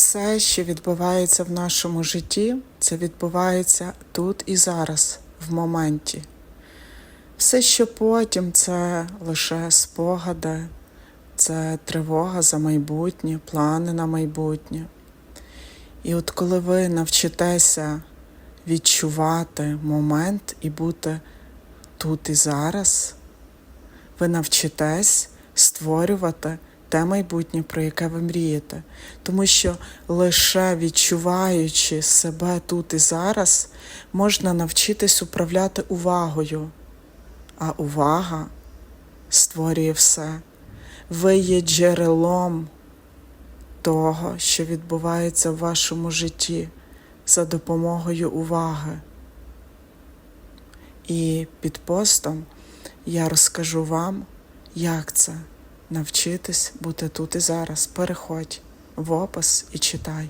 Все, що відбувається в нашому житті, це відбувається тут і зараз, в моменті. Все, що потім, це лише спогади, це тривога за майбутнє, плани на майбутнє. І от коли ви навчитеся відчувати момент і бути тут і зараз, ви навчитесь створювати те майбутнє, про яке ви мрієте. Тому що лише відчуваючи себе тут і зараз, можна навчитись управляти увагою. А увага створює все. Ви є джерелом того, що відбувається в вашому житті за допомогою уваги. І під постом я розкажу вам, як це навчитись бути тут і зараз. Переходь в опис і читай.